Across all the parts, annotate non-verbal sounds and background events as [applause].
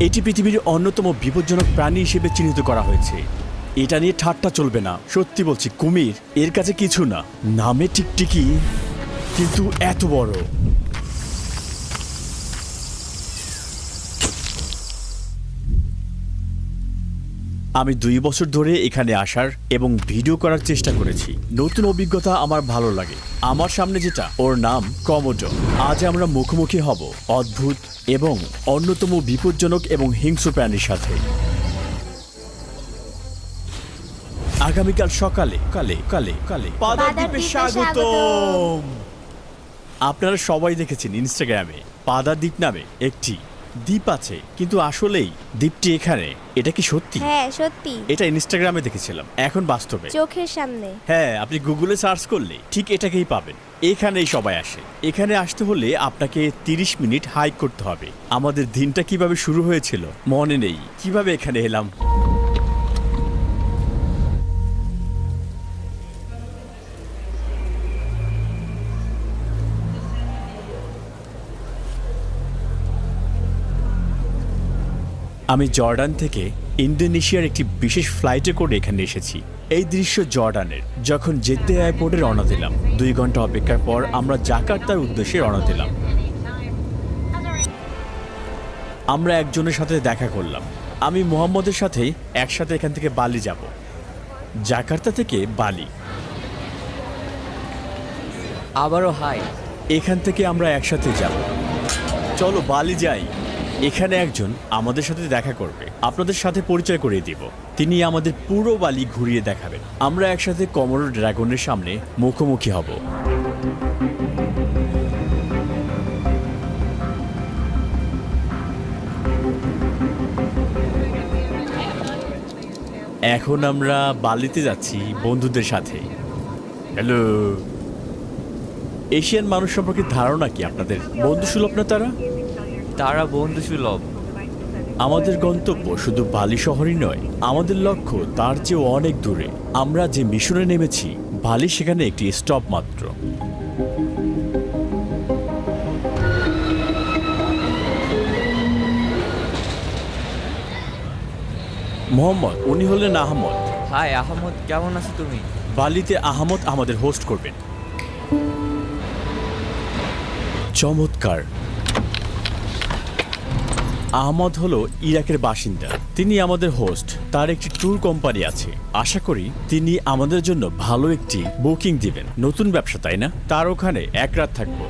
এটি পৃথিবীর অন্যতম বিপজ্জনক প্রাণী হিসেবে চিহ্নিত করা হয়েছে। এটা নিয়ে ঠাট্টা চলবে না। সত্যি বলছি, কুমির, এর কাছে কিছু না। নামে টিকটিকি কিন্তু এত বড়। আমি দুই বছর ধরে এখানে আসার এবং ভিডিও করার চেষ্টা করেছি। নতুন অভিজ্ঞতা আমার ভালো লাগে। আমার সামনে যেটা ওর নাম কমোডো। আজ আমরা মুখোমুখি হব অদ্ভুত এবং অন্যতম বিপজ্জনক এবং হিংস্র প্রাণীর সাথে। আগামীকাল সকালে কালে কালে কালে। পাদাদ্বীপে স্বাগতম। আপনারা সবাই দেখেছেন ইনস্টাগ্রামে পাদা দ্বীপ নামে একটি দ্বীপ আছে কিন্তু আসলেই দ্বীপটি এখানে এটা কি সত্যি? হ্যাঁ সত্যি। এটা ইনস্টাগ্রামে দেখেছিলাম এখন বাস্তবে। চোখের সামনে। হ্যাঁ আপনি গুগলে সার্চ করলে ঠিক এটাকেই পাবেন। এখানেই সবাই আসে। এখানে আসতে হলে আপনাকে 30 মিনিট হাইক করতে হবে। আমাদের দিনটা কীভাবে শুরু হয়েছিল মনে নেই। কীভাবে এখানে এলাম? আমি জর্ডান থেকে ইন্দোনেশিয়ার একটি বিশেষ ফ্লাইটে করে এখানে এসেছি। এই দৃশ্য জর্ডানের যখন জেদ্দে এয়ারপোর্টে রওনা দিলাম। দুই ঘণ্টা অপেক্ষার পর আমরা জাকার্তার উদ্দেশ্যে রওনা দিলাম। আমরা একজনের সাথে দেখা করলাম। আমি মোহাম্মদের সাথে একসাথে এখান থেকে বালি যাব। জাকার্তা থেকে বালি। আবারও হাই। এখান থেকে আমরা একসাথে যাব। চলো বালি যাই। এখানে একজন আমাদের সাথে দেখা করবে। আপনাদের সাথে পরিচয় করিয়ে দিব। তিনি আমাদের পুরো বালি ঘুরিয়ে দেখাবেন। আমরা একসাথে কমরো ড্রাগনের সামনে মুখোমুখি হব। এখন আমরা বালিতে যাচ্ছি বন্ধুদের সাথে। হ্যালো। এশিয়ান মানুষ সম্পর্কে ধারণা কি আপনাদের? বন্ধু সুলভ না তারা? তারা বন্ধু সুলভ আমাদের গন্তব্য শুধু বালি শহরই নয় আমাদের লক্ষ্য তার চেয়েও অনেক দূরে। আমরা যে মিশনে নেমেছি বালি সেখানে একটি স্টপ মাত্র। মোহাম্মদ উনি হলেন আহমদ। হাই আহমদ কেমন আছো তুমি? বালিতে আহমদ আমাদের হোস্ট করবেন। চমৎকার। আহমদ হলো ইরাকের বাসিন্দা। তিনি আমাদের হোস্ট তার একটি ট্যুর কোম্পানি আছে। আশা করি তিনি আমাদের জন্য ভালো একটি বুকিং দিবেন। নতুন ব্যবসা, তাই না? তার ওখানে এক রাত থাকব।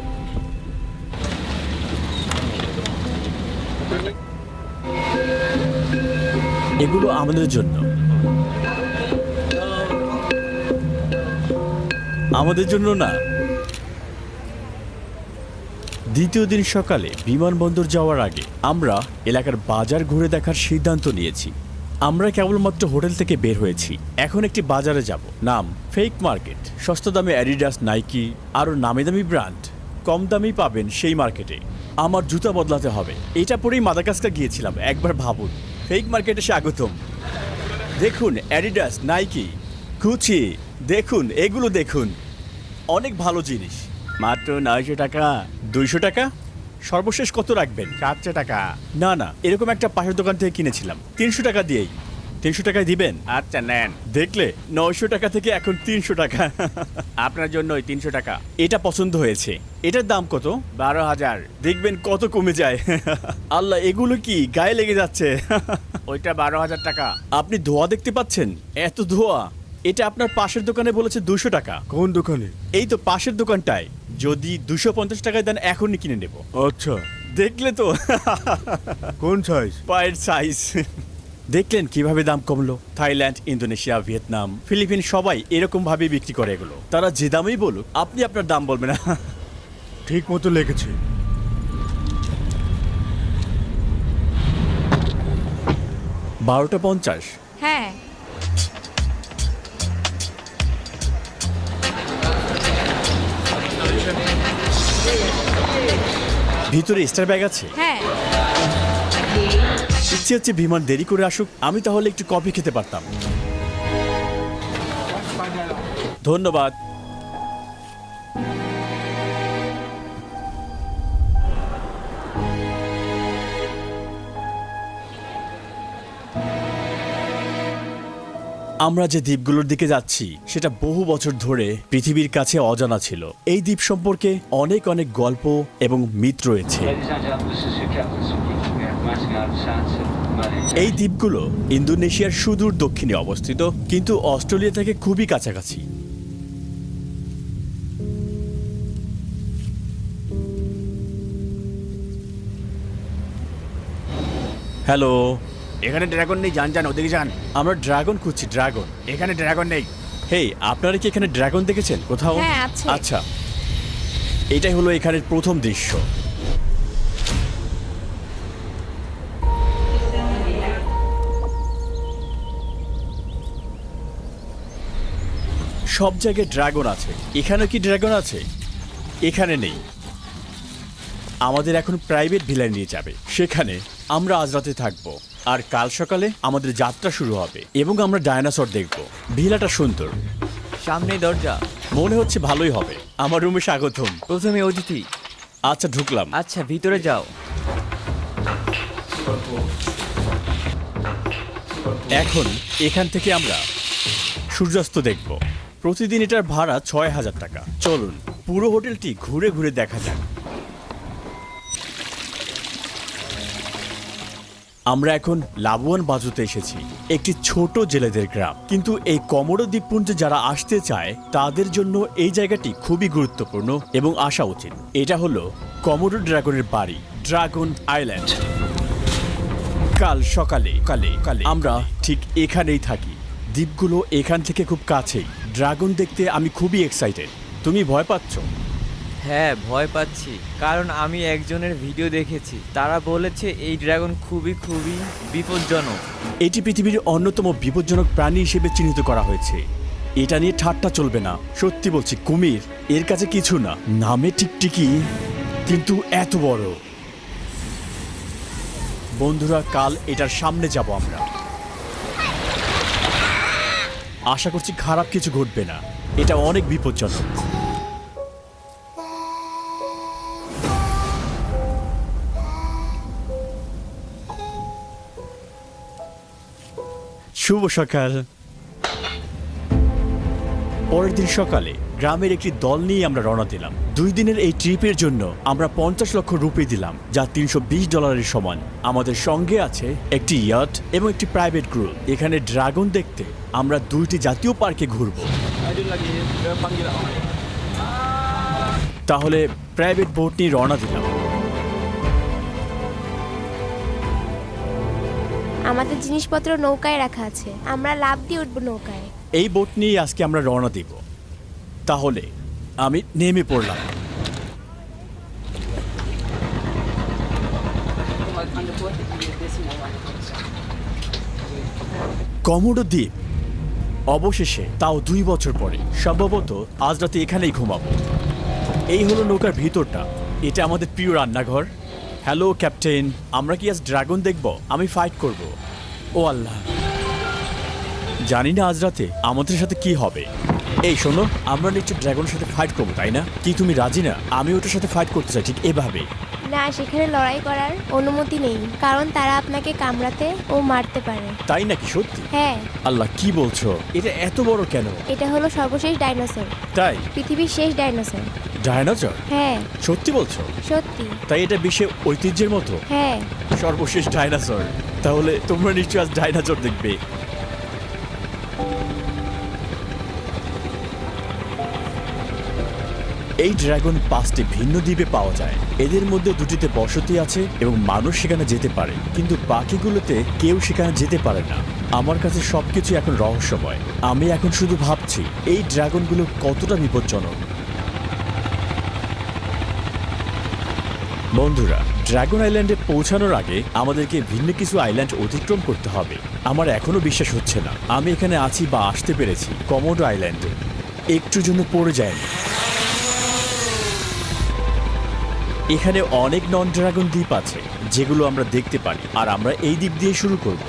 এগুলো আমাদের জন্য। আমাদের জন্য না। দ্বিতীয় দিন সকালে বিমানবন্দর যাওয়ার আগে আমরা এলাকার বাজার ঘুরে দেখার সিদ্ধান্ত নিয়েছি। আমরা কেবলমাত্র হোটেল থেকে বের হয়েছি। এখন একটি বাজারে যাব। নাম ফেক মার্কেট সস্তা দামে অ্যাডিডাস নাইকি আরও নামি দামি ব্র্যান্ড। কম দামেই পাবেন সেই মার্কেটে। আমার জুতা বদলাতে হবে। এটা পরেই মাদাগাস্কার গিয়েছিলাম, একবার ভাবুন। ফেক মার্কেটে স্বাগতম দেখুন অ্যাডিডাস নাইকি কুচি দেখুন, এগুলো দেখুন। অনেক ভালো জিনিস। মাত্র নয়শো টাকা। দুইশো টাকা? সর্বশেষ কত রাখবেন? চারশো টাকা। না না এরকম একটা পাশের দোকান থেকে কিনেছিলাম। তিনশো টাকা দিয়েই। তিনশো টাকায় দিবেন? আচ্ছা নেন। দেখলে নয়শো টাকা থেকে এখন তিনশো টাকা। আপনার জন্য ওই তিনশো টাকা। এটা পছন্দ হয়েছে। এটার দাম কত? বারো হাজার। দেখবেন কত কমে যায়। আল্লাহ এগুলো কি গায়ে লেগে যাচ্ছে? ওইটা বারো হাজার টাকা। আপনি ধোয়া দেখতে পাচ্ছেন? এত ধোয়া। এটা আপনার পাশের দোকানে বলেছে দুশো টাকা। কোন দোকানে? এই তো পাশের দোকানটায়। যদি দুশো পঞ্চাশ টাকায় দেন এখনই কিনে নেব। আচ্ছা। দেখলে তো? কোন সাইজ পায়ের সাইজ দেখলেন কীভাবে দাম কমলো? থাইল্যান্ড ইন্দোনেশিয়া ভিয়েতনাম ফিলিপিন সবাই এরকম ভাবে বিক্রি করে এগুলো। তারা যে দামেই বলুক আপনি আপনার দাম বলবেন না। ঠিক মতো লেগেছে বারোটা পঞ্চাশ। হ্যাঁ। ভিতরে স্টার ব্যাগ আছে? হ্যাঁ। ইচ্ছে হচ্ছে বিমান দেরি করে আসুক আমি তাহলে একটু কফি খেতে পারতাম। ধন্যবাদ। আমরা যে দ্বীপগুলোর দিকে যাচ্ছি, সেটা বহু বছর ধরে পৃথিবীর কাছে অজানা ছিল। এই দ্বীপ সম্পর্কে অনেক অনেক গল্প এবং মিথ রয়েছে। এই দ্বীপগুলো ইন্দোনেশিয়ার সুদূর দক্ষিণে অবস্থিত, কিন্তু অস্ট্রেলিয়া থেকে খুবই কাছাকাছি। হ্যালো। এখানে ড্রাগন নেই যান যান ওদিকে যান। আমরা ড্রাগন খুঁজছি ড্রাগন। এখানে ড্রাগন নেই। হেই আপনারা কি এখানে ড্রাগন দেখেছেন কোথাও? হ্যাঁ, আছে। আচ্ছা। এটাই হলো এখানের প্রথম দৃশ্য। সব জায়গায় ড্রাগন আছে। এখানে কি ড্রাগন আছে? এখানে নেই। আমাদের এখন প্রাইভেট ভিলায় নিয়ে যাবে। সেখানে আমরা আজ রাতে থাকব। আর কাল সকালে আমাদের যাত্রা শুরু হবে এবং আমরা ডায়নাসর দেখব। ভিলাটা সুন্দর। সামনেই দরজা। মনে হচ্ছে ভালোই হবে। আমার রুমে স্বাগতম। প্রথমে অতিথি আচ্ছা ঢুকলাম। আচ্ছা ভিতরে যাও। এখন এখান থেকে আমরা সূর্যাস্ত দেখব। প্রতিদিন এটার ভাড়া ছয় হাজার টাকা। চলুন পুরো হোটেলটি ঘুরে ঘুরে দেখা যাক। আমরা এখন লাবুয়ান বাজুতে এসেছি, একটি ছোট জেলেদের গ্রাম। কিন্তু এই কমোডো দ্বীপপুঞ্জে যারা আসতে চায়, তাদের জন্য এই জায়গাটি খুবই গুরুত্বপূর্ণ এবং আসা উচিত এটা হলো কমোডো ড্রাগনের বাড়ি, ড্রাগন আইল্যান্ড। কাল সকালে, কালে কালে আমরা ঠিক এখানেই থাকি। দ্বীপগুলো এখান থেকে খুব কাছেই। ড্রাগন দেখতে আমি খুবই এক্সাইটেড তুমি ভয় পাচ্ছ? হ্যাঁ ভয় পাচ্ছি। কারণ আমি একজনের ভিডিও দেখেছি। তারা বলেছে এই ড্রাগন খুবই খুবই বিপজ্জনক। এটি পৃথিবীর অন্যতম বিপজ্জনক প্রাণী হিসেবে চিহ্নিত করা হয়েছে। এটা নিয়ে ঠাট্টা চলবে না। সত্যি বলছি, কুমির এর কাছে কিছু না। নামে টিকটিকি, কিন্তু এত বড়। বন্ধুরা, কাল এটার সামনে যাব আমরা। আশা করছি খারাপ কিছু ঘটবে না। এটা অনেক বিপজ্জনক। শুভ সকাল। পরের দিন সকালে গ্রামের একটি দল নিয়ে আমরা রওনা দিলাম। দুই দিনের এই ট্রিপের জন্য আমরা পঞ্চাশ লক্ষ রুপি দিলাম, যা তিনশো বিশ ডলারের সমান। আমাদের সঙ্গে আছে একটি ইয়াট এবং একটি প্রাইভেট গ্রুপ এখানে ড্রাগন দেখতে আমরা দুইটি জাতীয় পার্কে ঘুরব। তাহলে প্রাইভেট বোট নিয়ে রওনা দিলাম। আমাদের জিনিসপত্র নৌকায় রাখা আছে। আমরা লাভ দিয়ে উঠবো নৌকায়। এই বোট নিয়ে আজকে আমরা রওনা দিব। তাহলে আমি নেমে পড়লাম। কমোডো দ্বীপ। অবশেষে তাও দুই বছর পরে। সম্ভবত আজ রাতে এখানেই ঘুমাবো। এই হলো নৌকার ভিতরটা। এটা আমাদের প্রিয় রান্নাঘর। Hello, captain. আমরা কি আজ ড্রাগন দেখব? আমি ফাইট করব। ও আল্লাহ। জানি না আজ রাতে আমাদের সাথে কি হবে। এই শোনো আমরা নিশ্চয় ড্রাগনের সাথে ফাইট করব তাই না? কি তুমি রাজি না? আমি ওটার সাথে ফাইট করতে চাই ঠিক এভাবে। না সেখানে লড়াই করার অনুমতি নেই কারণ তারা আপনাকে কামড়াতে ও মারতে পারে। তাই নাকি সত্যি? হ্যাঁ। আল্লাহ কি বলছো? এটা এত বড় কেন? এটা হলো সর্বশেষ ডাইনোসর। তাই? পৃথিবীর শেষ ডাইনোসর। ডায়নোসর হ্যাঁ। সত্যি বলছো? সত্যি। তাই এটা বিশ্বের ঐতিহ্যের মতো? হ্যাঁ। সর্বশেষ ডাইনোসর। তাহলে তোমরা নিশ্চয়ই আজ ডাইনোসর দেখবে। এই ড্রাগন পাঁচটি ভিন্ন দ্বীপে পাওয়া যায়। এদের মধ্যে দুটিতে বসতি আছে এবং মানুষ সেখানে যেতে পারে। কিন্তু বাকিগুলোতে কেউ সেখানে যেতে পারে না। আমার কাছে সবকিছু এখন রহস্যময়। আমি এখন শুধু ভাবছি, এই ড্রাগনগুলো কতটা বিপজ্জনক? বন্ধুরা ড্রাগন আইল্যান্ডে পৌঁছানোর আগে আমাদেরকে ভিন্ন কিছু আইল্যান্ড অতিক্রম করতে হবে। আমার এখনও বিশ্বাস হচ্ছে না। আমি এখানে আছি বা আসতে পেরেছি, কমোডো আইল্যান্ডে। একটুর জন্য পড়ে যায়নি এখানে অনেক নন ড্রাগন দ্বীপ আছে, যেগুলো আমরা দেখতে পারি, আর আমরা এই দ্বীপ দিয়ে শুরু করব।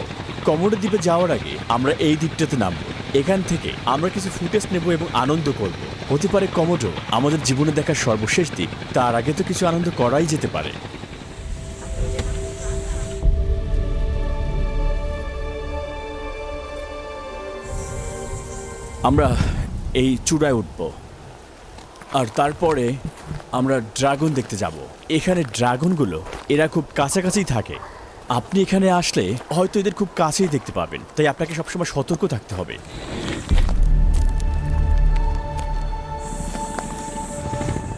কমোডো দ্বীপে যাওয়ার আগে আমরা এই দ্বীপটাতে নামবো। এখান থেকে আমরা কিছু ফুটেজ নেব এবং আনন্দ করব। হতে পারে কমোডো, আমাদের জীবনে দেখার সর্বশেষ দ্বীপ। তার আগে তো কিছু আনন্দ করাই যেতে পারে। আমরা এই চূড়ায় উঠব। আর তারপরে আমরা ড্রাগন দেখতে যাব। এখানে ড্রাগনগুলো এরা খুব কাছাকাছি থাকে। আপনি এখানে আসলে হয়তো এদের খুব কাছেই দেখতে পাবেন। তাই আপনাকে সবসময় সতর্ক থাকতে হবে।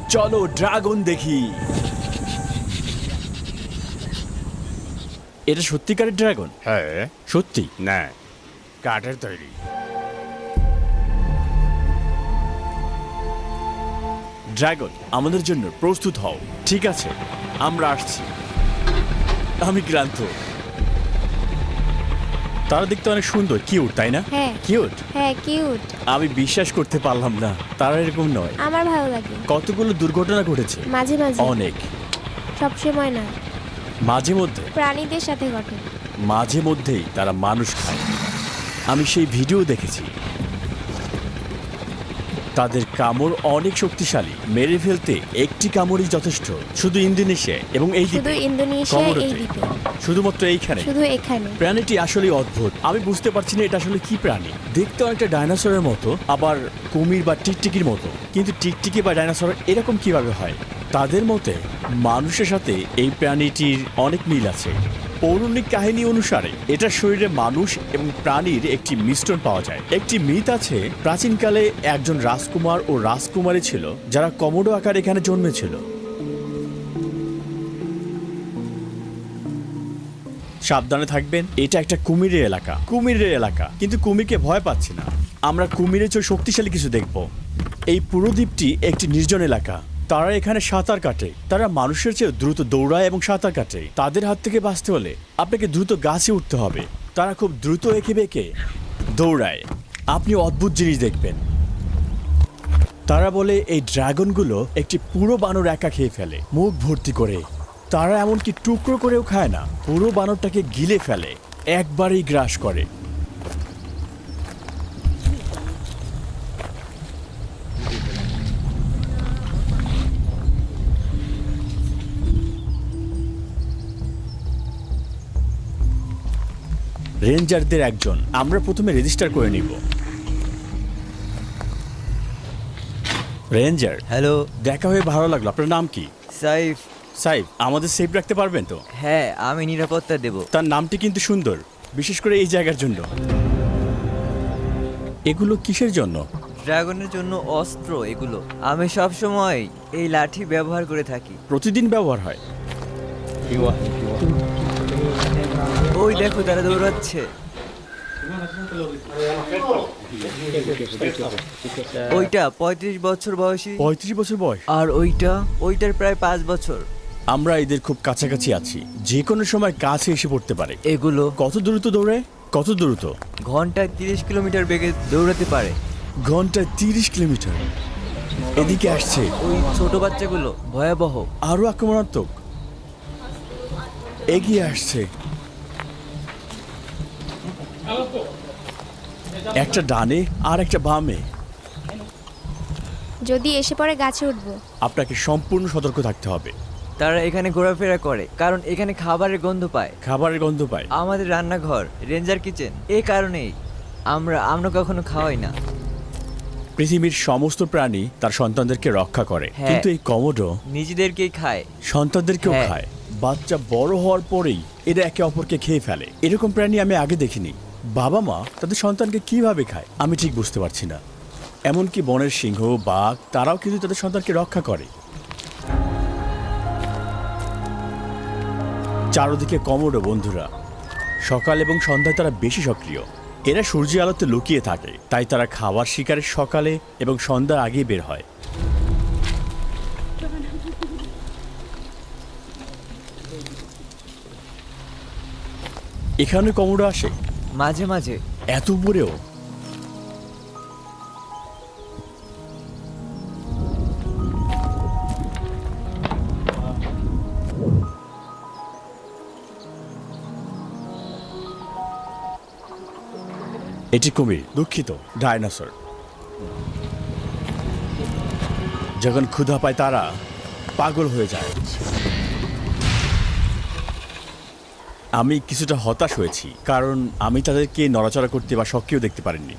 চলো ড্রাগন দেখি। এটা সত্যিকারের ড্রাগন? হ্যাঁ। সত্যি? না কাঠের তৈরি। ড্রাগন আমাদের জন্য প্রস্তুত হও। ঠিক আছে আমরা আসছি। আমি ক্লান্ত। তারা দেখতে অনেক সুন্দর কিউট তাই না? হ্যাঁ। কিউট? হ্যাঁ কিউট। আমি বিশ্বাস করতে পারলাম না তারা এরকম নয়। আমার ভালো লাগে। কতগুলো দুর্ঘটনা ঘটেছে? মাঝে মাঝে। অনেক। সবসময় না। মাঝে মধ্যে? প্রাণীদের সাথে ঘটে। মাঝে মধ্যেই তারা মানুষ খায়। আমি সেই ভিডিও দেখেছি। তাদের কামড় অনেক শক্তিশালী মেরে ফেলতে একটি কামড়ই যথেষ্ট। শুধু ইন্দোনেশিয়া এবং এই শুধু ইন্দোনেশিয়া এই। দ্বীপে। শুধুমাত্র এইখানে। শুধু এখানে। প্রাণীটি আসলে অদ্ভুত। আমি বুঝতে পারছি না এটা আসলে কি প্রাণী। দেখতে অনেকটা ডাইনোসরের মতো আবার কুমির বা টিকটিকির মতো। কিন্তু টিকটিকি বা ডাইনোসর এরকম কীভাবে হয়? তাদের মতে মানুষের সাথে এই প্রাণীটির অনেক মিল আছে। পৌরাণিক কাহিনী অনুসারে, এটা শরীরে মানুষ এবং প্রাণীর একটি মিশ্রণ পাওয়া যায়। একটি মিথ আছে, প্রাচীনকালে একজন রাজকুমার ও রাজকুমারী ছিল, যারা কমোডো আকার এখানে জন্মেছিল। সাবধানে থাকবেন, এটা একটা কুমিরের এলাকা। কুমিরের এলাকা, কিন্তু কুমিরকে ভয় পাচ্ছি না। আমরা কুমিরের চেয়ে শক্তিশালী কিছু দেখব। এই পুরো দ্বীপটি একটি নির্জন এলাকা। তারা এখানে সাঁতার কাটে। তারা মানুষের চেয়ে দ্রুত দৌড়ায় এবং সাঁতার কাটে। তাদের হাত থেকে বাঁচতে হলে আপনাকে দ্রুত গাছে উঠতে হবে। তারা খুব দ্রুত এঁকে বেঁকে দৌড়ায়। আপনি অদ্ভুত জিনিস দেখবেন। তারা বলে, এই ড্রাগনগুলো একটি পুরো বানর একা খেয়ে ফেলে, মুখ ভর্তি করে। তারা এমনকি টুকরো করেও খায় না। পুরো বানরটাকে গিলে ফেলে, একবারেই গ্রাস করে। রেঞ্জারদের একজন। আমরা প্রথমে রেজিস্টার করে নিব। Ranger hello. দেখা হয়ে ভালো লাগল। আপনার নাম কি? সাইফ। সাইব আমাদের সেফ রাখতে পারবেন তো? হ্যাঁ আমি নিরাপত্তা দেব। তার নামটি কিন্তু সুন্দর বিশেষ করে এই জায়গার জন্য। এগুলো কিসের জন্য? ড্রাগনের জন্য অস্ত্র এগুলো। আমি সব সময় এই লাঠি ব্যবহার করে থাকি। প্রতিদিন ব্যবহার হয়। ওই দেখো তারা দৌড়াচ্ছে। ওইটা পঁয়ত্রিশ বছর বয়সী। পঁয়ত্রিশ বছর বয়স? আর ওইটা ওইটার প্রায় পাঁচ বছর। আমরা এদের খুব কাছাকাছি আছি। যে কোনো সময় কাছে এসে পড়তে পারে। এগুলো কত দ্রুত দৌড়ে? কত দ্রুত ঘন্টায় তিরিশ কিলোমিটার বেগে দৌড়াতে পারে। ঘন্টায় তিরিশ কিলোমিটার। এদিকে আসছে। ওই ছোট বাচ্চাগুলো ভয়াবহ। আরও আক্রমণাত্মক। এগিয়ে আসছে। একটা ডানে আর একটা বামে। যদি এসে পড়ে গাছে উঠবো। আপনাকে সম্পূর্ণ সতর্ক থাকতে হবে। তারা এখানে ঘোরাফেরা করে কারণ এখানে খাবারের গন্ধ পায়। খাবারের গন্ধ পায়। আমাদের রান্নাঘর রেঞ্জার কিচেন এই কারণেই আমরা আমরা কখনো খাওয়াই না। পৃথিবীর সমস্ত প্রাণী তার সন্তানদেরকে রক্ষা করে। হ্যাঁ। কিন্তু এই কমোডো নিজেদেরকেই খায়। সন্তানদেরকেও হ্যাঁ। খায়। বাচ্চা বড় হওয়ার পরেই এরা একে অপরকে খেয়ে ফেলে। এরকম প্রাণী আমি আগে দেখিনি। বাবা মা তাদের সন্তানকে কীভাবে খায়, আমি ঠিক বুঝতে পারছি না। এমনকি বনের সিংহ, বাঘ, তারাও কিন্তু তাদের সন্তানকে রক্ষা করে। চারদিকে কমোডো বন্ধুরা। সকাল এবং সন্ধ্যায় তারা বেশি সক্রিয়। এরা সূর্যের আলোতে লুকিয়ে থাকে, তাই তারা খাবার শিকারের সকালে এবং সন্ধ্যার আগেই বের হয়। এখানে কমোডো আসে। মাঝে মাঝে। এত উপরেও? এটি কুমির দুঃখিত, ডাইনোসর। যখন ক্ষুধা পায় তারা পাগল হয়ে যায়। আমি কিছুটা হতাশ হয়েছি, কারণ আমি তাদেরকে নড়াচড়া করতে বা সক্রিয় দেখতে পারিনি।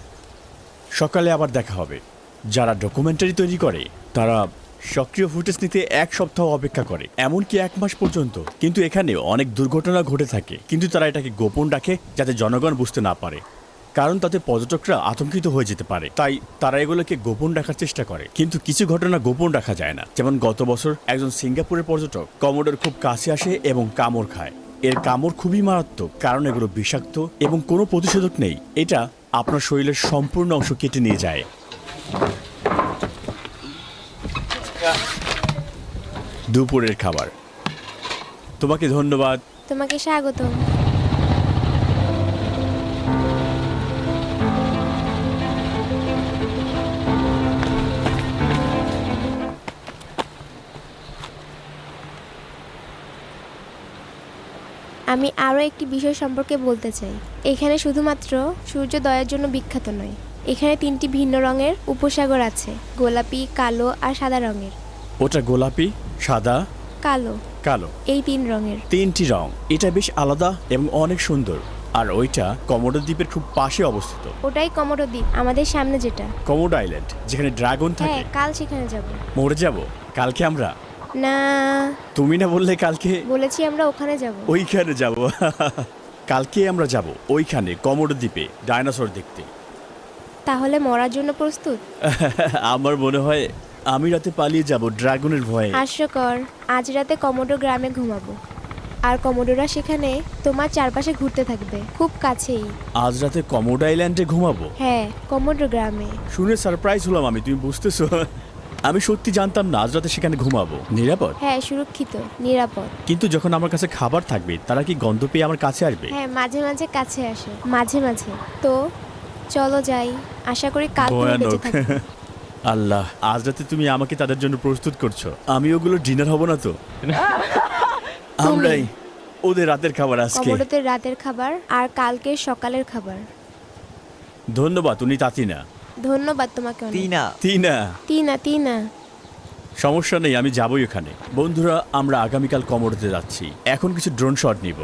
সকালে আবার দেখা হবে। যারা ডকুমেন্টারি তৈরি করে, তারা সক্রিয় ফুটেজ নিতে এক সপ্তাহ অপেক্ষা করে, এমনকি এক মাস পর্যন্ত। কিন্তু এখানে অনেক দুর্ঘটনা ঘটে থাকে, কিন্তু তারা এটাকে গোপন রাখে যাতে জনগণ বুঝতে না পারে, কারণ তাতে পর্যটকরা আতঙ্কিত হয়ে যেতে পারে। তাই তারা এগুলোকে গোপন রাখার চেষ্টা করে। কিন্তু কিছু ঘটনা গোপন রাখা যায় না। যেমন গত বছর একজন সিঙ্গাপুরের পর্যটক কমোডোর খুব কাছে আসে এবং কামড় খায়। এর কামড় খুবই মারাত্মক, কারণ এগুলো বিষাক্ত এবং কোনো প্রতিষেধক নেই। এটা আপনার শরীরের সম্পূর্ণ অংশ কেটে নিয়ে যায়। দুপুরের খাবার। তোমাকে ধন্যবাদ। তোমাকে স্বাগতম। আমি আরও একটি বিষয় সম্পর্কে বলতে চাই। এখানে শুধুমাত্র সূর্যোদয়ের জন্য বিখ্যাত নয়। এখানে তিনটি ভিন্ন রঙের উপসাগর আছে গোলাপি কালো আর সাদা রঙের। ওটা গোলাপি সাদা কালো। কালো। এই তিন রঙের। তিনটি রং। এটা বেশ আলাদা এবং অনেক সুন্দর। আর ওইটা কমোডো দ্বীপের খুব পাশে অবস্থিত। ওটাই কমোডো দ্বীপ আমাদের সামনে যেটা। কমোডো আইল্যান্ড যেখানে ড্রাগন হ্যাঁ থাকে কাল সেখানে যাব। মরে যাব। কালকে আমরা না। তুমি না বললে কালকে বলেছি আমরা ওখানে যাব। ওইখানে যাব। কালকে আমরা যাব ওইখানে কমোডো দ্বীপে ডাইনোসর দেখতে। তাহলে মরার জন্য প্রস্তুত? আমার মনে হয় আমি রাতে পালিয়ে যাব ড্রাগনের ভয়ে। হাস্যকর। আজ রাতে কমোডো গ্রামে ঘুমাবো। আর কমোডোরা সেখানে তোমার চারপাশে ঘুরতে থাকবে খুব কাছেই। আজ রাতে কমোডো আইল্যান্ডে ঘুমাবো? হ্যাঁ কমোডো গ্রামে। শুনে সারপ্রাইজ হলাম আমি তুমি বুঝতেছো? আমি সত্যি জানতাম না আজ রাতে সেখানে ঘুমাবো। নিরাপদ? হ্যাঁ সুরক্ষিত নিরাপদ। কিন্তু যখন আমার কাছে খাবার থাকবে তারা কি গন্ধ পেয়ে আমার কাছে আসবে? হ্যাঁ মাঝে মাঝে কাছে আসে মাঝে মাঝে। তো চলো যাই আশা করি কাল তুমি বেঁচে ভয়ানক থাকবে। [laughs] আল্লাহ আজ রাতে তুমি আমাকে তাদের জন্য প্রস্তুত করছ। আমি ওগুলো ডিনার হব না তো? [laughs] আমরাই ওদের রাতের খাবার আজকে। কমোডোতে রাতের খাবার আর কালকে সকালের খাবার। ধন্যবাদ উনি তাতিনা ধন্যবাদ তোমাকে অনেক। তিনা তিনা তিনা তিনা সমস্যা নেই আমি যাবই ওখানে বন্ধুরা আমরা আগামীকাল কমোডোতে যাচ্ছি। এখন কিছু ড্রোন শট নিব।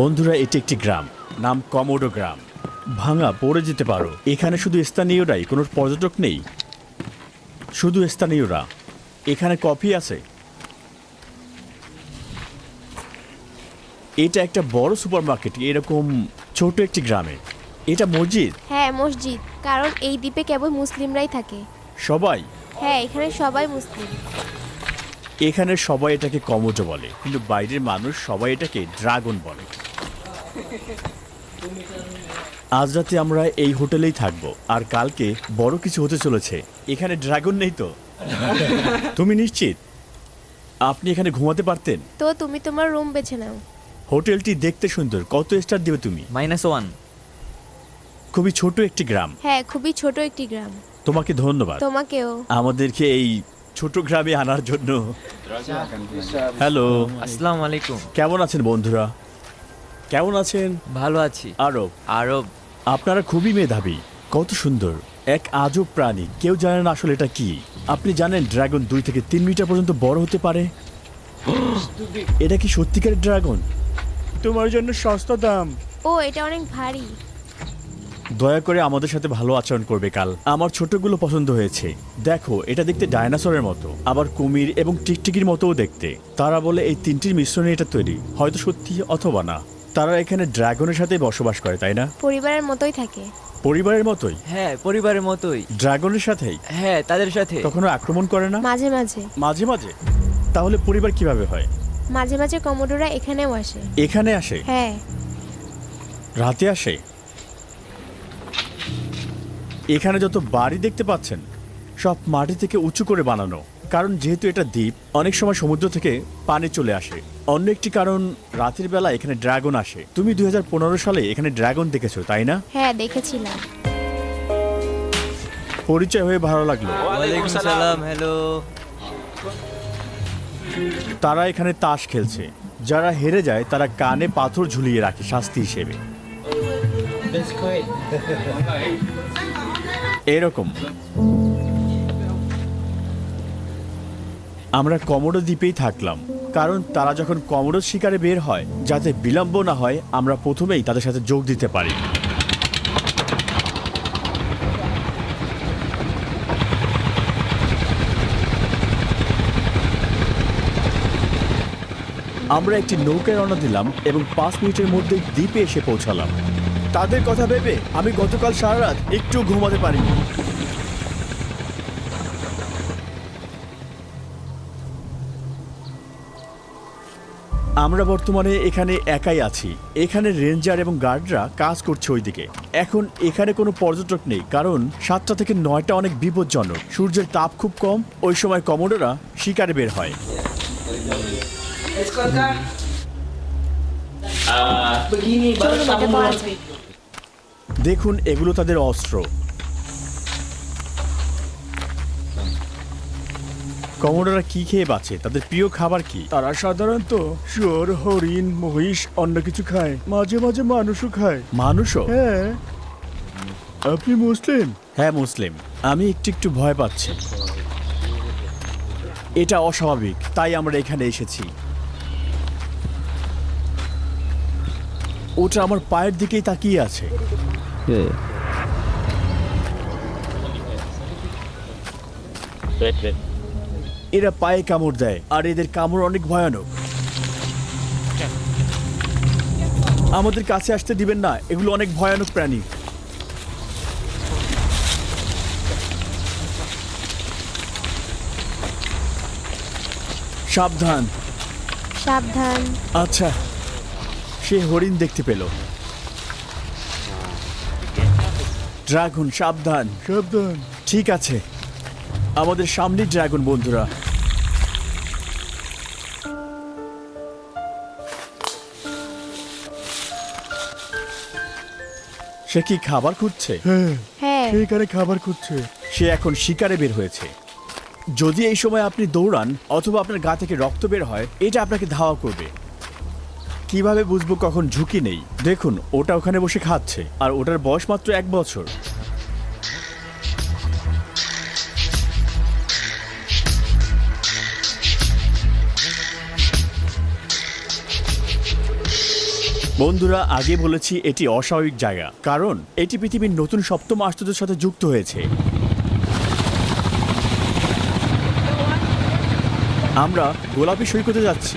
বন্ধুরা এটি একটি গ্রাম। নাম কমোডো গ্রাম ভাঙা পড়ে যেতে পারো। এখানে শুধু স্থানীয়রাই কোনো পর্যটক নেই। শুধু স্থানীয়রা। এখানে কফি আছে। এটা একটা বড় সুপারমার্কেট এরকম ছোট একটি গ্রামে। এটা মসজিদ? হ্যাঁ মসজিদ। কারণ এই দ্বীপে কেবল মুসলিমরাই থাকে। সবাই? হ্যাঁ এখানে সবাই মুসলিম। এখানে সবাই এটাকে কমোটো বলে কিন্তু বাইরের মানুষ সবাই এটাকে ড্রাগন বলে। আজ রাতে আমরা এই হোটেলেই থাকব আর কালকে বড় কিছু হতে চলেছে। এখানে ড্রাগন নেই তো? তুমি নিশ্চিত? আপনি এখানে ঘুমাতে পারতেন? তো তুমি তোমার রুম বেছে নাও। হোটেলটি দেখতে সুন্দর কত স্টার দেবে তুমি? Minus one. খুবই ছোট একটি গ্রাম। হ্যাঁ খুবই ছোট একটি গ্রাম। তোমাকে ধন্যবাদ। তোমাকেও। আমাদেরকে এই ছোট গ্রামে আনার জন্য। হ্যালো আসসালামু আলাইকুম। কেমন আছেন বন্ধুরা? কেমন আছেন? ভালো আছি। আরব। আরব। আপনারা খুবই মেধাবী। কত সুন্দর। এক আজব প্রাণী। কেউ জানে না আসলে এটা কি। আপনি জানেন ড্রাগন দুই থেকে তিন মিটার পর্যন্ত বড় হতে পারে? এটা কি সত্যিকারের ড্রাগন? তোমার জন্য সস্তা দাম। ও এটা অনেক ভারী। দয়া করে আমাদের সাথে ভালো আচরণ করবে কাল। আমার ছোটগুলো পছন্দ হয়েছে। দেখো এটা দেখতে ডায়নাসরের মতো। আবার কুমির এবং টিকটিকির মতোও দেখতে। তারা বলে এই তিনটির মিশ্রণে এটা তৈরি। হয়তো সত্যি অথবা না। তারা এখানে ড্রাগনের সাথে বসবাস করে তাই না? পরিবারের মতোই থাকে। পরিবারের মতোই? হ্যাঁ পরিবারের মতোই। ড্রাগনের সাথেই? হ্যাঁ তাদের সাথে। কখনো আক্রমণ করে না? মাঝে মাঝে। মাঝে মাঝে? তাহলে পরিবার কীভাবে হয়? মাঝে মাঝে কমোডোরা এখানেও আসে। এখানে আসে? হ্যাঁ। রাতে আসে? এখানে যত বাড়ি দেখতে পাচ্ছেন সব মাটি থেকে উঁচু করে বানানো। কারণ যেহেতু এটা দ্বীপ অনেক সময় সমুদ্র থেকে পানি চলে আসে। অন্য একটি কারণ রাতের বেলা এখানে ড্রাগন আসে। তুমি দুই হাজার পনেরো সালে এখানে ড্রাগন দেখেছ তাই না? হ্যাঁ দেখেছিলাম। পরিচয় হয়ে ভালো লাগল। ওয়ালাইকুম সালাম। হ্যালো। তারা এখানে তাস খেলছে। যারা হেরে যায় তারা কানে পাথর ঝুলিয়ে রাখে শাস্তি হিসেবে। এরকম। আমরা কমোডো দ্বীপেই থাকলাম। কারণ তারা যখন কমোডো শিকারে বের হয়, যাতে বিলম্ব না হয়, আমরা প্রথমেই তাদের সাথে যোগ দিতে পারি। আমরা একটি নৌকায় রওনা দিলাম এবং পাঁচ মিনিটের মধ্যে দ্বীপে এসে পৌঁছালাম। তাদের কথা ভেবে আমি গতকাল সারা রাত একটু ঘুমাতে পারিনি। আমরা বর্তমানে এখানে একাই আছি। এখানে রেঞ্জার এবং গার্ডরা কাজ করছে ওইদিকে। এখন এখানে কোনো পর্যটক নেই কারণ সাতটা থেকে নয়টা অনেক বিপজ্জনক। সূর্যের তাপ খুব কম ওই সময় কমোডোরা শিকারে বের হয়। দেখুন এগুলো তাদের অস্ত্র। কমোডোরা কি খেয়ে বাঁচে? তাদের প্রিয় খাবার কি? তারা সাধারণত শুয়োর হরিণ মহিষ অন্য কিছু খায়। মাঝে মাঝে মানুষও খায়। মানুষও? হ্যাঁ। আপনি মুসলিম? হ্যাঁ মুসলিম। আমি একটু একটু ভয় পাচ্ছি। এটা অস্বাভাবিক তাই আমরা এখানে এসেছি। ওটা আমার পায়ের দিকেই তাকিয়ে আছে। এরা পায়ে কামড় দেয় আর এদের কামড় অনেক ভয়ানক। আমাদের কাছে আসতে দিবেন না এগুলো অনেক ভয়ানক প্রাণী। সাবধান। সাবধান। আচ্ছা সে হরিণ দেখতে পেল। ড্রাগন সাবধান। সাবধান। ঠিক আছে। আমাদের সামনে ড্রাগন বন্ধুরা। সে কি খাবার খুঁজছে? হ্যাঁ হ্যাঁ। এখানে খাবার খুঁজছে। সে এখন শিকারে বের হয়েছে। যদি এই সময় আপনি দৌড়ান অথবা আপনার গা থেকে রক্ত বের হয় এটা আপনাকে ধাওয়া করবে। কীভাবে বুঝব কখন ঝুঁকি নেই? দেখুন ওটা ওখানে বসে খাচ্ছে আর ওটার বয়স মাত্র এক বছর। বন্ধুরা, আগে বলেছি এটি অস্বাভাবিক জায়গা, কারণ এটি পৃথিবীর নতুন সপ্তম আশ্চর্যের সাথে যুক্ত হয়েছে। আমরা গোলাপি সৈকতে যাচ্ছি।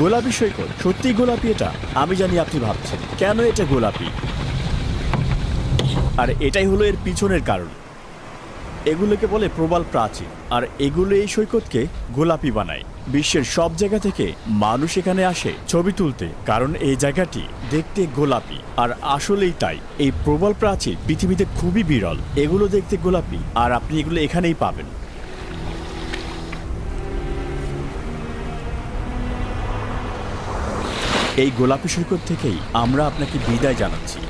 গোলাপি সৈকত, সত্যিই গোলাপি এটা? আমি জানি আপনি ভাবছেন, কেন এটা গোলাপি? আর এটাই হলো এর পিছনের কারণ। এগুলোকে বলে প্রবাল প্রাচীর, আর এগুলো এই সৈকতকে গোলাপি বানায়। বিশ্বের সব জায়গা থেকে মানুষ এখানে আসে ছবি তুলতে, কারণ এই জায়গাটি দেখতে গোলাপি। আর আসলেই তাই, এই প্রবাল প্রাচীর পৃথিবীতে খুবই বিরল। এগুলো দেখতে গোলাপি, আর আপনি এগুলো এখানেই পাবেন। এই গোলাপি সৈকত থেকেই আমরা আপনাকে বিদায় জানাচ্ছি।